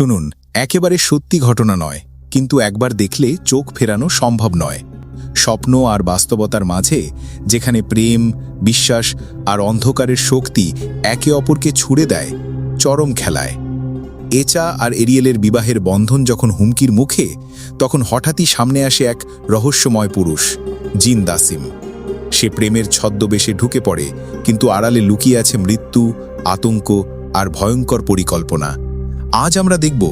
শুনুন, একেবারে সত্যি ঘটনা নয়, কিন্তু একবার দেখলে চোখ ফেরানো সম্ভব নয়। স্বপ্ন আর বাস্তবতার মাঝে, যেখানে প্রেম, বিশ্বাস আর অন্ধকারের শক্তি একে অপরকে ছুড়ে দেয়, চরম খেলায়। এচা আর এরিয়েলের বিবাহের বন্ধন যখন হুমকির মুখে, তখন হঠাৎই সামনে আসে এক রহস্যময় পুরুষ, জিন দাসিম। সে প্রেমের ছদ্মবেশে ঢুকে পড়ে, কিন্তু আড়ালে লুকিয়ে আছে মৃত্যু, আতঙ্ক আর ভয়ঙ্কর পরিকল্পনা। আজ আমরা দেখব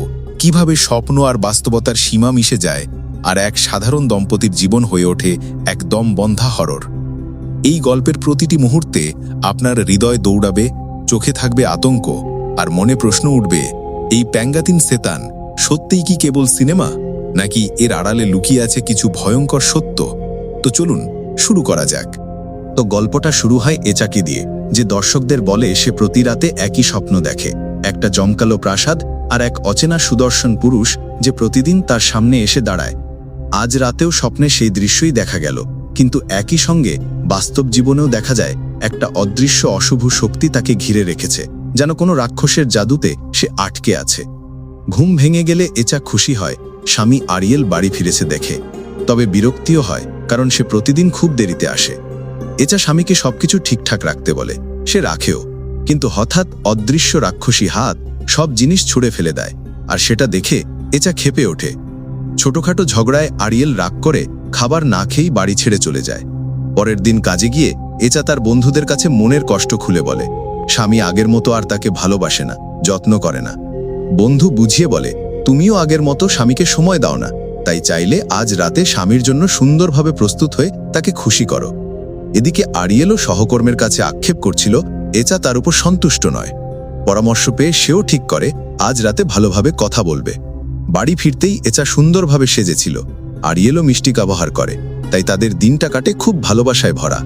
কীভাবে স্বপ্ন আর বাস্তবতার সীমা মিশে যায় আর এক সাধারণ দম্পতির জীবন হয়ে ওঠে একদম বন্ধা হরর। এই গল্পের প্রতিটি মুহূর্তে আপনার হৃদয় দৌড়াবে, চোখে থাকবে আতঙ্ক আর মনে প্রশ্ন উঠবে, এই প্যাঙ্গাতিন সেতান সত্যিই কি কেবল সিনেমা নাকি এর আড়ালে লুকিয়ে আছে কিছু ভয়ঙ্কর সত্য? তো চলুন শুরু করা যাক। তো গল্পটা শুরু হয় এচাকে দিয়ে, যে দর্শকদের বলে সে প্রতি রাতে একই স্বপ্ন দেখে, একটা জমকালো প্রাসাদ আর এক অচেনা সুদর্শন পুরুষ যে প্রতিদিন তার সামনে এসে দাঁড়ায়। আজ রাতেও স্বপ্নে সেই দৃশ্যই দেখা গেল। কিন্তু একই সঙ্গে বাস্তব জীবনেও দেখা যায়, একটা অদৃশ্য অশুভ শক্তি তাকে ঘিরে রেখেছে, যেন কোনো রাক্ষসের জাদুতে সে আটকে আছে। ঘুম ভেঙে গেলে এচা খুশি হয়, স্বামী আরিয়েল বাড়ি ফিরেছে দেখে। তবে বিরক্তিও হয়, কারণ সে প্রতিদিন খুব দেরিতে আসে। এচা স্বামীকে সবকিছু ঠিকঠাক রাখতে বলে, সে রাখেও। কিন্তু হঠাৎ অদৃশ্য রাক্ষসী হাত সব জিনিস ছুঁড়ে ফেলে দেয়, আর সেটা দেখে এচা খেপে ওঠে। ছোটখাটো ঝগড়ায় আরিয়েল রাগ করে খাবার না খেয়েই বাড়ি ছেড়ে চলে যায়। পরের দিন কাজে গিয়ে এচা তার বন্ধুদের কাছে মনের কষ্ট খুলে বলে, স্বামী আগের মতো আর তাকে ভালোবাসে না, যত্ন করে না। বন্ধু বুঝিয়ে বলে, তুমিও আগের মতো স্বামীকে সময় দাও না, তাই চাইলে আজ রাতে স্বামীর জন্য সুন্দরভাবে প্রস্তুত হয়ে তাকে খুশি করো। এদিকে আরিয়েলও সহকর্মের কাছে আক্ষেপ করছিল, এচা তার উপর সন্তুষ্ট নয়। পরামর্শ পেয়ে সেও ঠিক করে, আজ রাতে ভালোভাবে কথা বলবে। বাড়ি ফিরতেই এচা সুন্দরভাবে সেজেছিল আরিয়েলও মিষ্টি ব্যবহার করে, তাই তাদের দিনটা কাটে খুব ভালোবাসায় ভরা।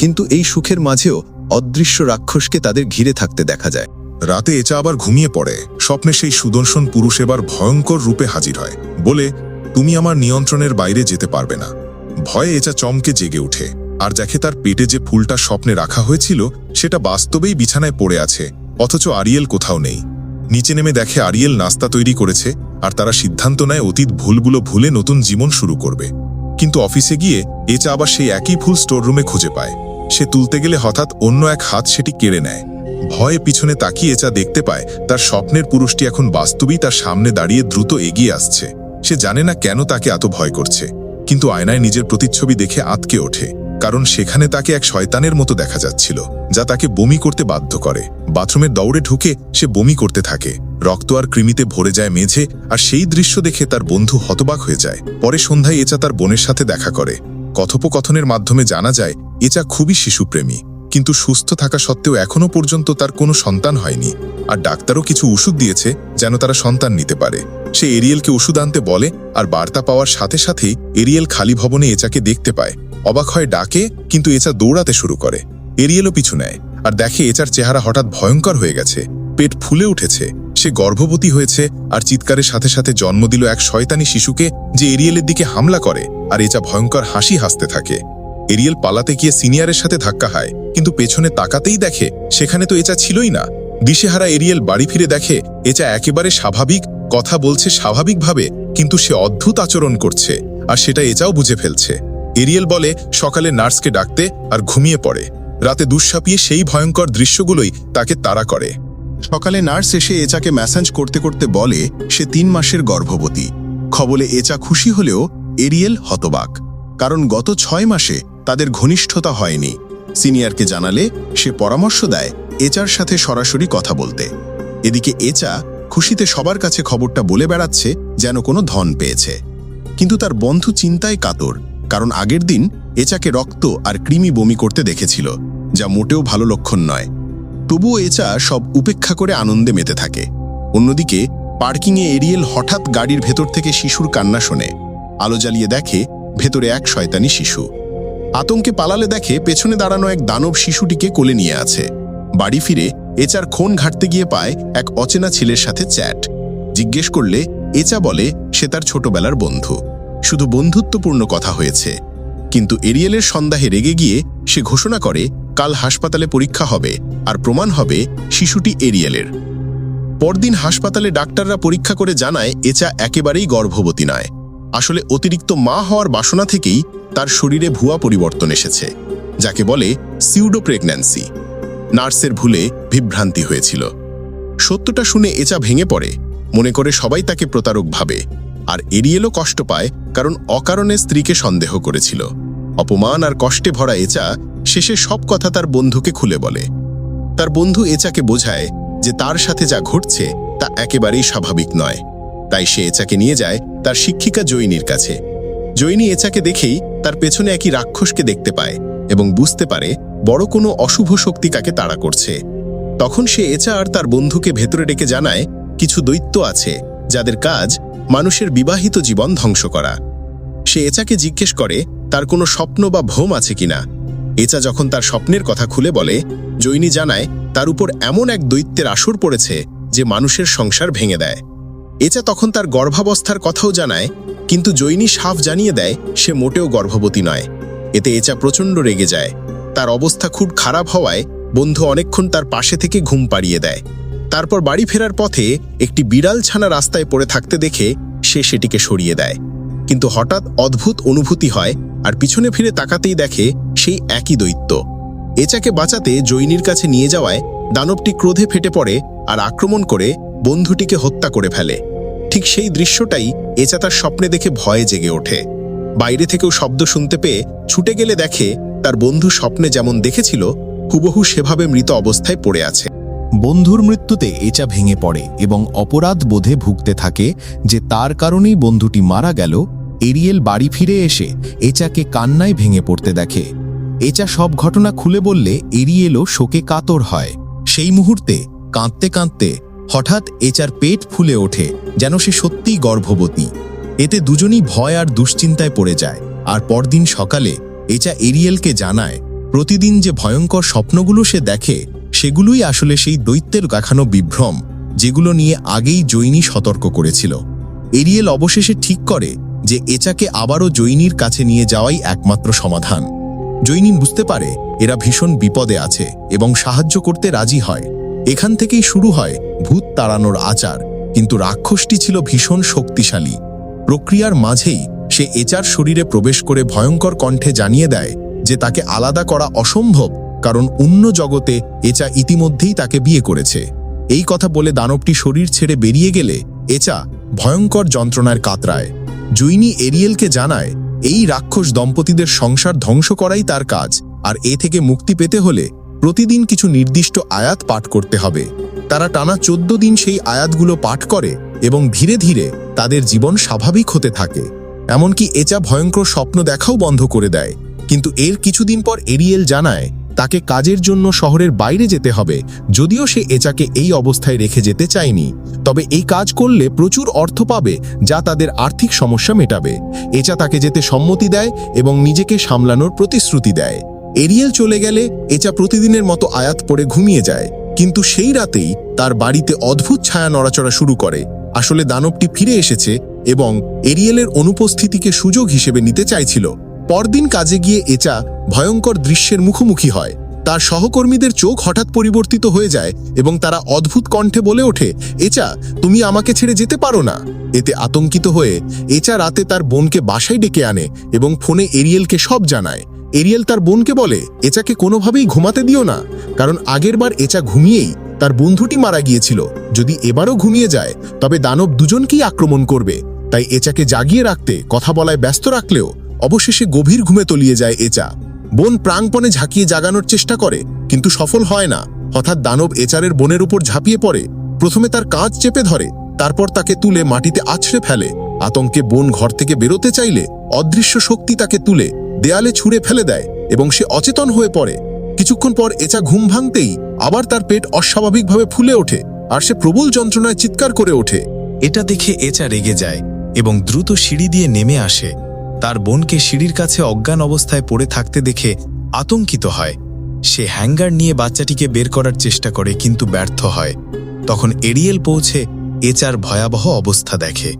কিন্তু এই সুখের মাঝেও অদৃশ্য রাক্ষসকে তাদের ঘিরে থাকতে দেখা যায়। রাতে এচা আবার ঘুমিয়ে পড়ে, স্বপ্নে সেই সুদর্শন পুরুষ এবার ভয়ঙ্কর রূপে হাজির হয়, বলে, তুমি আমার নিয়ন্ত্রণের বাইরে যেতে পারবে না। ভয়ে এচা চমকে জেগে ওঠে, আর দেখে তার পেটে যে ফুলটা স্বপ্নে রাখা হয়েছিল, সেটা বাস্তবেই বিছানায় পড়ে আছে। অথচ আরিয়েল কোথাও নেই। নিচে নেমে দেখে আরিয়েল নাস্তা তৈরি করেছে আর তারা সিদ্ধান্ত নেয় অতীত ভুলগুলো ভুলে নতুন জীবন শুরু করবে। কিন্তু অফিসে গিয়ে এচা আবার সেই একই ফুল স্টোররুমে খুঁজে পায়। সে তুলতে গেলে হঠাৎ অন্য এক হাত সেটি কেড়ে নেয়। ভয়ে পিছনে তাকিয়ে এচা দেখতে পায়, তার স্বপ্নের পুরুষটি এখন বাস্তবেই তার সামনে দাঁড়িয়ে দ্রুত এগিয়ে আসছে। সে জানে না কেন তাকে এত ভয় করছে। কিন্তু আয়নায় নিজের প্রতিচ্ছবি দেখে আতকে ওঠে। কারণ সেখানে তাকে এক শয়তানের মতো দেখা যাচ্ছিল, যা তাকে বমি করতে বাধ্য করে। বাথরুমের দৌড়ে ঢুকে সে বমি করতে থাকে। রক্ত আর কৃমিতে ভরে যায় মেঝে, আর সেই দৃশ্য দেখে তার বন্ধু হতবাক হয়ে যায়। পরে সন্ধ্যায় এচা তার বোনের সাথে দেখা করে। কথোপকথনের মাধ্যমে জানা যায়, এচা খুবই শিশুপ্রেমী। কিন্তু সুস্থ থাকা সত্ত্বেও এখনও পর্যন্ত তার কোনো সন্তান হয়নি। আর ডাক্তারও কিছু ওষুধ দিয়েছে, যেন তারা সন্তান নিতে পারে। সে এরিয়েলকে ওষুধ আনতে বলে, আর বার্তা পাওয়ার সাথে সাথেই এরিয়েল খালি ভবনে এচাকে দেখতে পায়। অবাক হয় ডাকে, কিন্তু এচা দৌড়াতে শুরু করে। এরিয়েলও পিছু নেয়, আর দেখে এচার চেহারা হঠাৎ ভয়ঙ্কর হয়ে গেছে। পেট ফুলে উঠেছে। সে গর্ভবতী হয়েছে, আর চিৎকারের সাথে সাথে জন্ম দিল এক শয়তানি শিশুকে যে এরিয়েলের দিকে হামলা করে, আর এচা ভয়ঙ্কর হাসি হাসতে থাকে। এরিয়েল পালাতে গিয়ে সিনিয়রের সাথে ধাক্কা খায়, কিন্তু পেছনে তাকাতেই দেখে, সেখানে তো এচা ছিলই না। দিশেহারা এরিয়েল বাড়ি ফিরে দেখে, এচা একেবারে স্বাভাবিক, কথা বলছে স্বাভাবিকভাবে, কিন্তু সে অদ্ভুত আচরণ করছে, আর সেটা এচাও বুঝে ফেলছে। এরিয়েল বলে, সকালে নার্সকে ডাকতে আর ঘুমিয়ে পড়ে। রাতে দুঃসাপিয়ে সেই ভয়ঙ্কর দৃশ্যগুলোই তাকে তাড়া করে। সকালে নার্স এসে এচাকে ম্যাসাজ করতে করতে বলে, সে তিন মাসের গর্ভবতী। খবলে এচা খুশি হলেও এরিয়েল হতবাক। কারণ গত ছয় মাসে তাদের ঘনিষ্ঠতা হয়নি। সিনিয়রকে জানালে, সে পরামর্শ দেয় এচার সাথে সরাসরি কথা বলতে। এদিকে এচা খুশিতে সবার কাছে খবরটা বলে বেড়াচ্ছে, যেন কোনো ধন পেয়েছে। কিন্তু তার বন্ধু চিন্তায় কাতর। কারণ আগের দিন এচাকে রক্ত আর কৃমি বমি করতে দেখেছিল, যা মোটেও ভালো লক্ষণ নয়। তবুও এচা সব উপেক্ষা করে আনন্দে মেতে থাকে। অন্যদিকে, পার্কিংয়ে এরিয়েল হঠাৎ গাড়ির ভেতর থেকে শিশুর কান্না শোনে। আলো জ্বালিয়ে দেখে, ভেতরে এক শয়তানি শিশু। আতঙ্কে পালালে দেখে পেছনে দাঁড়ানো এক দানব শিশুটিকে কোলে নিয়ে আছে। বাড়ি ফিরে, এচার খুন ঘাটতে গিয়ে পায় এক অচেনা ছেলের সাথে চ্যাট। জিজ্ঞেস করলে, এচা বলে, সে তার ছোটবেলার বন্ধু। শুধু বন্ধুত্বপূর্ণ কথা হয়েছে। কিন্তু এরিয়েলের সন্দেহে রেগে গিয়ে সে ঘোষণা করে, কাল হাসপাতালে পরীক্ষা হবে আর প্রমাণ হবে শিশুটি এরিয়েলের। পরদিন হাসপাতালে ডাক্তাররা পরীক্ষা করে জানায়, এচা একেবারেই গর্ভবতী নয়। আসলে অতিরিক্ত মা হওয়ার বাসনা থেকেই তার শরীরে ভুয়া পরিবর্তন এসেছে, যাকে বলে সিউডো প্রেগন্যান্সি নার্সের ভুলে বিভ্রান্তি হয়েছিল। সত্যটা শুনে এচা ভেঙে পড়ে, মনে করে সবাই তাকে প্রতারক ভাবে। আর এরিয়েলও কষ্ট পায় কারণ অকারণে স্ত্রীকে সন্দেহ করেছিল। অপমান আর কষ্টে ভরা এচা শেষে সব কথা তার বন্ধুকে খুলে বলে। তার বন্ধু এচাকে বোঝায় যে তার সাথে যা ঘটছে তা একেবারেই স্বাভাবিক নয়। তাই সে এচাকে নিয়ে যায় তার শিক্ষিকা জৈনীর কাছে। জৈনী এচাকে দেখেই তার পেছনে একই রাক্ষসকে দেখতে পায় এবং বুঝতে পারে বড় কোনো অশুভ শক্তি কাকে তাড়া করছে। তখন সে এচা আর তার বন্ধুকে ভেতরে ডেকে জানায়, কিছু দৈত্য আছে যাদের কাজ মানুষের বিবাহিত জীবন ধ্বংস করা। সে এচাকে জিজ্ঞেস করে, তার কোনো স্বপ্ন বা ভ্রম আছে কিনা? এচা যখন তার স্বপ্নের কথা খুলে বলে, জৈনী জানায়, তার উপর এমন এক দৈত্যের আসর পড়েছে যে মানুষের সংসার ভেঙে দেয়। এচা তখন তার গর্ভাবস্থার কথাও জানায়, কিন্তু জৈনী সাফ জানিয়ে দেয়, সে মোটেও গর্ভবতী নয়। এতে এচা প্রচণ্ড রেগে যায়। তার অবস্থা খুব খারাপ হওয়ায় বন্ধু অনেকক্ষণ তার পাশে থেকে ঘুম পাড়িয়ে দেয়। তারপর বাড়ি ফেরার পথে একটি বিড়াল ছানা রাস্তায় পড়ে থাকতে দেখে সে সেটিকে সরিয়ে দেয়। কিন্তু হঠাৎ অদ্ভুত অনুভূতি হয় আর পিছনে ফিরে তাকাতেই দেখে সেই একই দৈত্য। এচাকে বাঁচাতে জৈনীর কাছে নিয়ে যাওয়ায় দানবটি ক্রোধে ফেটে পড়ে আর আক্রমণ করে বন্ধুটিকে হত্যা করে ফেলে। ঠিক সেই দৃশ্যটাই এচা তার স্বপ্নে দেখে ভয়ে জেগে ওঠে। বাইরে থেকেও শব্দ শুনতে পেয়ে ছুটে গেলে দেখে তার বন্ধু স্বপ্নে যেমন দেখেছিল, হুবহু সেভাবে মৃত অবস্থায় পড়ে আছে। বন্ধুর মৃত্যুতে এচা ভেঙে পড়ে এবং অপরাধ বোধে ভুগতে থাকে যে তার কারণেই বন্ধুটি মারা গেল, এরিয়েল বাড়ি ফিরে এসে এচাকে কান্নায় ভেঙে পড়তে দেখে। এচা সব ঘটনা খুলে বললে এরিয়েলও শোকে কাতর হয়। সেই মুহূর্তে কাঁদতে কাঁদতে হঠাৎ এচার পেট ফুলে ওঠে, যেন সে সত্যিই গর্ভবতী। এতে দুজনই ভয় আর দুশ্চিন্তায় পড়ে যায়। আর পরদিন সকালে এচা এরিয়েলকে জানায়, প্রতিদিন যে ভয়ঙ্কর স্বপ্নগুলো সে দেখে সেগুলোই আসলে সেই দৈত্যের দেখানো বিভ্রম, যেগুলো নিয়ে আগেই জৈনী সতর্ক করেছিল। এরিয়েল অবশেষে ঠিক করে যে এচাকে আবারও জৈনীর কাছে নিয়ে যাওয়াই একমাত্র সমাধান। জৈনীন বুঝতে পারে এরা ভীষণ বিপদে আছে এবং সাহায্য করতে রাজি হয়। এখান থেকেই শুরু হয় ভূত তাড়ানোর আচার, কিন্তু রাক্ষসটি ছিল ভীষণ শক্তিশালী। প্রক্রিয়ার মাঝেই সে এচার শরীরে প্রবেশ করে ভয়ঙ্কর কণ্ঠে জানিয়ে দেয় যে তাকে আলাদা করা অসম্ভব। কারণ অন্য জগতে এচা ইতিমধ্যেই তাকে বিয়ে করেছে। এই কথা বলে দানবটি শরীর ছেড়ে বেরিয়ে গেলে এচা ভয়ঙ্কর যন্ত্রণার কাতরায়। জুইনি এরিয়েলকে জানায়, এই রাক্ষস দম্পতিদের সংসার ধ্বংস করাই তার কাজ, আর এ থেকে মুক্তি পেতে হলে প্রতিদিন কিছু নির্দিষ্ট আয়াত পাঠ করতে হবে। তারা টানা চোদ্দ দিন সেই আয়াতগুলো পাঠ করে এবং ধীরে ধীরে তাদের জীবন স্বাভাবিক হতে থাকে। এমনকি এচা ভয়ঙ্কর স্বপ্ন দেখাও বন্ধ করে দেয়। কিন্তু এর কিছুদিন পর এরিয়েল জানায় তাকে কাজের জন্য শহরের বাইরে যেতে হবে, যদিও সে এচাকে এই অবস্থায় রেখে যেতে চায়নি। তবে এই কাজ করলে প্রচুর অর্থ পাবে, যা তাদের আর্থিক সমস্যা মেটাবে। এচা তাকে যেতে সম্মতি দেয় এবং নিজেকে সামলানোর প্রতিশ্রুতি দেয়। এরিয়েল চলে গেলে এচা প্রতিদিনের মতো আয়াত পড়ে ঘুমিয়ে যায়, কিন্তু সেই রাতেই তার বাড়িতে অদ্ভুত ছায়া নড়াচড়া শুরু করে। আসলে দানবটি ফিরে এসেছে এবং এরিয়েলের অনুপস্থিতিকে সুযোগ হিসেবে নিতে চাইছিল। পরদিন কাজে গিয়ে এচা ভয়ঙ্কর দৃশ্যের মুখোমুখি হয়। তার সহকর্মীদের চোখ হঠাৎ পরিবর্তিত হয়ে যায় এবং তারা অদ্ভুত কণ্ঠে বলে ওঠে, এচা, তুমি আমাকে ছেড়ে যেতে পারো না। এতে আতঙ্কিত হয়ে এচা রাতে তার বোনকে বাসায় ডেকে আনে এবং ফোনে এরিয়েলকে সব জানায়। এরিয়েল তার বোনকে বলে, এচাকে কোনোভাবেই ঘুমাতে দিও না। কারণ আগেরবার এচা ঘুমিয়েই তার বন্ধুটি মারা গিয়েছিল। যদি এবারও ঘুমিয়ে যায়, তবে দানব দুজনকেই আক্রমণ করবে। তাই এচাকে জাগিয়ে রাখতে, কথা বলায় ব্যস্ত রাখলেও অবশেষে গভীর ঘুমে তলিয়ে যায় এচা বোন প্রাঙ্গপণে ঝাঁকিয়ে জাগানোর চেষ্টা করে, কিন্তু সফল হয় না। হঠাৎ দানব এচারের বোনের উপর ঝাঁপিয়ে পড়ে। প্রথমে তার কাঁচ চেপে ধরে, তারপর তাকে তুলে মাটিতে আছড়ে ফেলে। আতঙ্কে বোন ঘর থেকে বেরোতে চাইলে অদৃশ্য শক্তি তাকে তুলে দেয়ালে ছুঁড়ে ফেলে দেয় এবং সে অচেতন হয়ে পড়ে। কিছুক্ষণ পর এচা ঘুম ভাঙতেই আবার তার পেট অস্বাভাবিকভাবে ফুলে ওঠে আর সে প্রবল যন্ত্রণায় চিৎকার করে ওঠে। এটা দেখে এচা রেগে যায় এবং দ্রুত সিঁড়ি দিয়ে নেমে আসে। তার বোনকে সিঁড়ির কাছে অজ্ঞান অবস্থায় পড়ে থাকতে দেখে আতঙ্কিত হয়। সে হ্যাঙ্গার নিয়ে বাচ্চাটিকে বের করার চেষ্টা করে কিন্তু ব্যর্থ হয়। তখন এরিয়েল পৌঁছে এচার ভয়াবহ অবস্থা দেখে।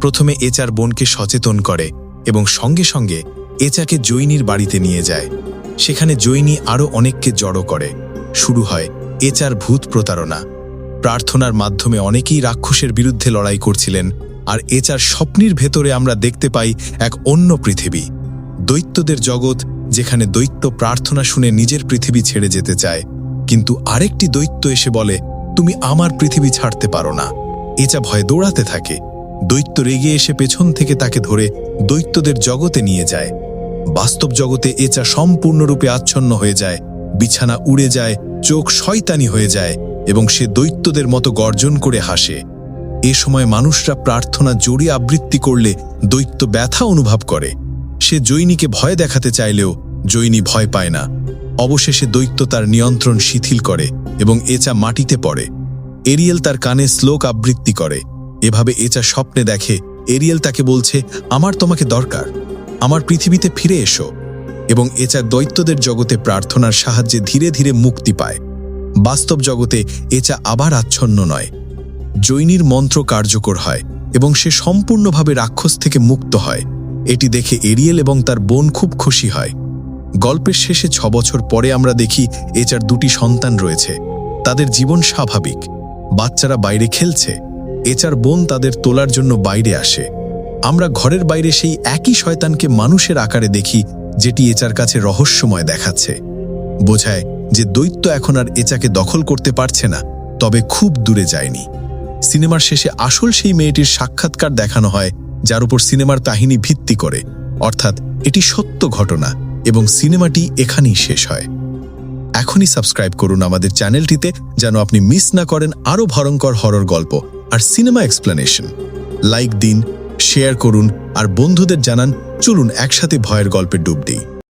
প্রথমে এচার বোনকে সচেতন করে এবং সঙ্গে সঙ্গে এচাকে জৈনীর বাড়িতে নিয়ে যায়। সেখানে জৈনী আরও অনেককে জড়ো করে। শুরু হয় এচার ভূত প্রতারণা। প্রার্থনার মাধ্যমে অনেকেই রাক্ষসের বিরুদ্ধে লড়াই করছিলেন আর এচার স্বপ্নের ভেতরে আমরা দেখতে পাই এক অন্য পৃথিবী, দৈত্যদের জগৎ, যেখানে দৈত্য প্রার্থনা শুনে নিজের পৃথিবী ছেড়ে যেতে চায়। কিন্তু আরেকটি দৈত্য এসে বলে, তুমি আমার পৃথিবী ছাড়তে পারো না। এচা ভয়ে দৌড়াতে থাকে। দৈত্য রেগে এসে পেছন থেকে তাকে ধরে দৈত্যদের জগতে নিয়ে যায়। বাস্তব জগতে এচা সম্পূর্ণরূপে আচ্ছন্ন হয়ে যায়, বিছানা উড়ে যায়, চোখ শয়তানি হয়ে যায় এবং সে দৈত্যদের মতো গর্জন করে হাসে। এ সময় মানুষরা প্রার্থনা জোরে আবৃত্তি করলে দৈত্য ব্যথা অনুভব করে। সে জৈনীকে ভয় দেখাতে চাইলেও জৈনী ভয় পায় না। অবশেষে দৈত্য তার নিয়ন্ত্রণ শিথিল করে এবং এচা মাটিতে পড়ে। এরিয়েল তার কানে শ্লোক আবৃত্তি করে। এভাবে এচা স্বপ্নে দেখে, এরিয়েল তাকে বলছে, আমার তোমাকে দরকার। আমার পৃথিবীতে ফিরে এসো। এবং এচা দৈত্যদের জগতে প্রার্থনার সাহায্যে ধীরে ধীরে মুক্তি পায়। বাস্তব জগতে এচা আবার আচ্ছন্ন নয়। জৈনীর মন্ত্র কার্যকর হয় এবং সে সম্পূর্ণভাবে রাক্ষস থেকে মুক্ত হয়। এটি দেখে এরিয়েল এবং তার বোন খুব খুশি হয়। গল্পের শেষে ছ বছর পরে আমরা দেখি এচার দুটি সন্তান রয়েছে। তাদের জীবন স্বাভাবিক। বাচ্চারা বাইরে খেলছে। এচার বোন তাদের তোলার জন্য বাইরে আসে। আমরা ঘরের বাইরে সেই একই শয়তানকে মানুষের আকারে দেখি, যেটি এচার কাছে রহস্যময় দেখাচ্ছে। বোঝায় যে দৈত্য এখন আর এচাকে দখল করতে পারছে না, তবে খুব দূরে যায়নি। সিনেমার শেষে আসল সেই মেয়েটির সাক্ষাৎকার দেখানো হয়, যার উপর সিনেমার কাহিনী ভিত্তি করে। অর্থাৎ এটি সত্য ঘটনা এবং সিনেমাটি এখানেই শেষ হয়। এখনই সাবস্ক্রাইব করুন আমাদের চ্যানেলটিতে যেন আপনি মিস না করেন আরও ভয়ঙ্কর হরর গল্প আর সিনেমা এক্সপ্লেনেশন। লাইক দিন, শেয়ার করুন আর বন্ধুদের জানান, চলুন একসাথে ভয়ের গল্পে ডুব দিই।